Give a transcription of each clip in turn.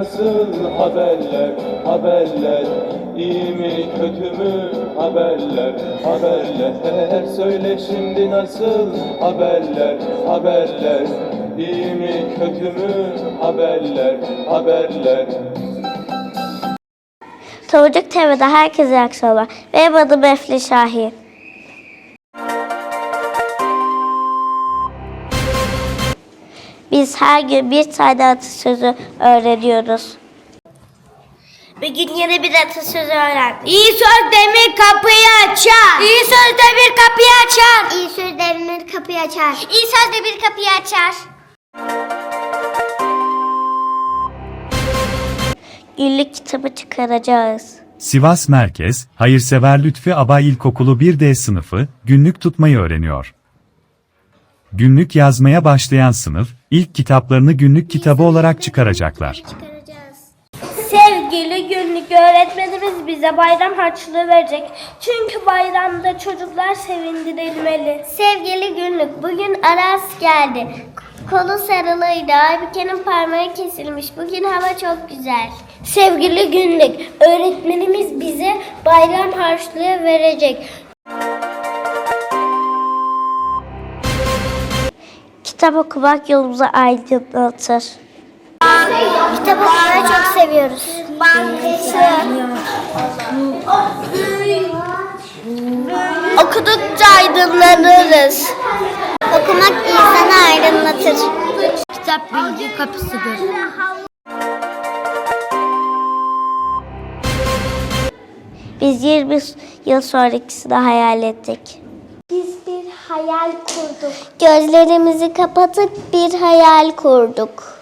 nasıl haberler haberler. İyi mi kötü mü? Haberler haberler. Söyle şimdi nasıl? Haberler haberler. İyi mi kötü mü? Haberler haberler. Tavukçuk TV'de herkese akşamlar. Benim adım Efli Şahin. Biz her gün bir tane atasözü öğreniyoruz. Bugün yeni bir atasözü öğrendik. İyi söz demir kapıyı açar. İyi söz demir kapıyı açar. İyi söz demir kapıyı açar. İyi söz demir kapıyı açar. Günlük kitabı çıkaracağız. Sivas Merkez, Hayırsever Lütfi Abay İlkokulu 1D sınıfı, günlük tutmayı öğreniyor. Günlük yazmaya başlayan sınıf, ilk kitaplarını günlük kitabı olarak çıkaracaklar. Sevgili günlük öğretmenimiz bize bayram harçlığı verecek. Çünkü bayramda çocuklar sevindirilmeli. Sevgili günlük bugün Aras geldi. Kolu sarılıydı. Aybüke'nin parmağı kesilmiş. Bugün hava çok güzel. Sevgili günlük öğretmenimiz bize bayram harçlığı verecek. Kitap okumak yolumuzu aydınlatır. Kitap okumayı çok seviyoruz. Okudukça aydınlanırız. Okumak insanı aydınlatır. Kitap bilgi kapısıdır. Biz 20 yıl sonrakisini hayal ettik. Hayal kurduk. Gözlerimizi kapatıp bir hayal kurduk.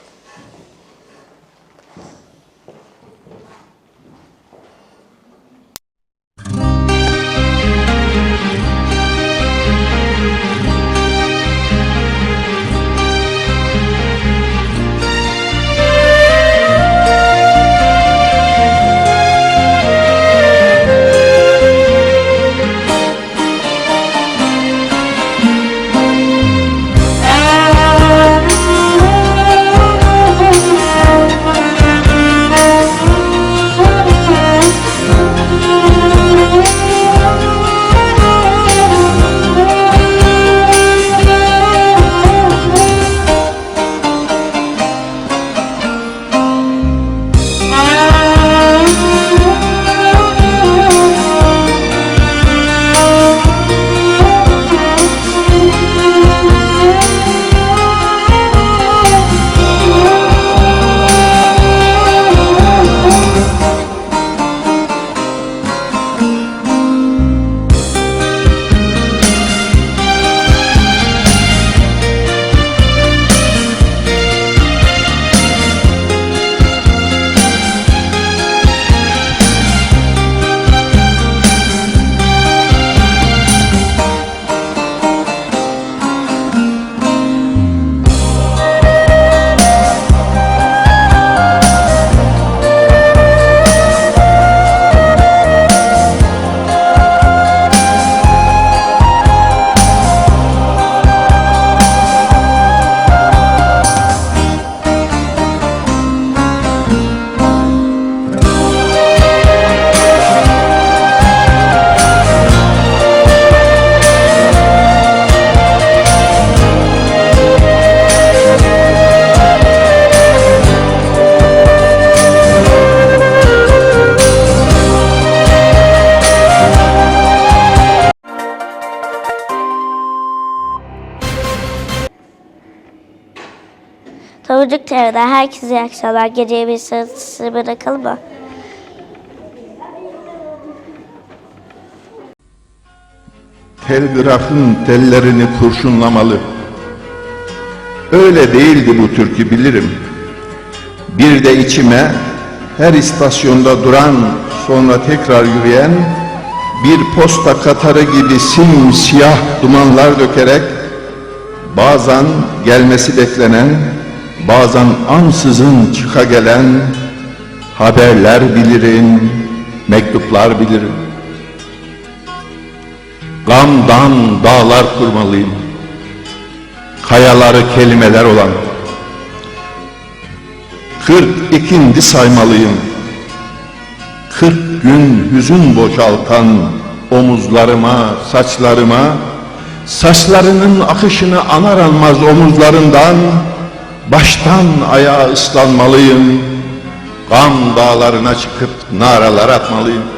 Tavukçuk TV'de herkese iyi akşamlar. Geceye bir sırası bırakalım mı? telgrafın tellerini kurşunlamalı. Öyle değildi bu türkü bilirim. Bir de içime her istasyonda duran sonra tekrar yürüyen bir posta katarı gibi simsiyah dumanlar dökerek bazen gelmesi beklenen bazen ansızın çıka gelen haberler bilirim, mektuplar bilirim. Gamdan dağlar kurmalıyım. Kayaları kelimeler olan. Kırk ikindi saymalıyım. Kırk gün hüzün boşaltan omuzlarıma, saçlarıma, saçlarının akışını anar almaz omuzlarından, baştan ayağa ıslanmalıyım, gam dağlarına çıkıp naralar atmalıyım.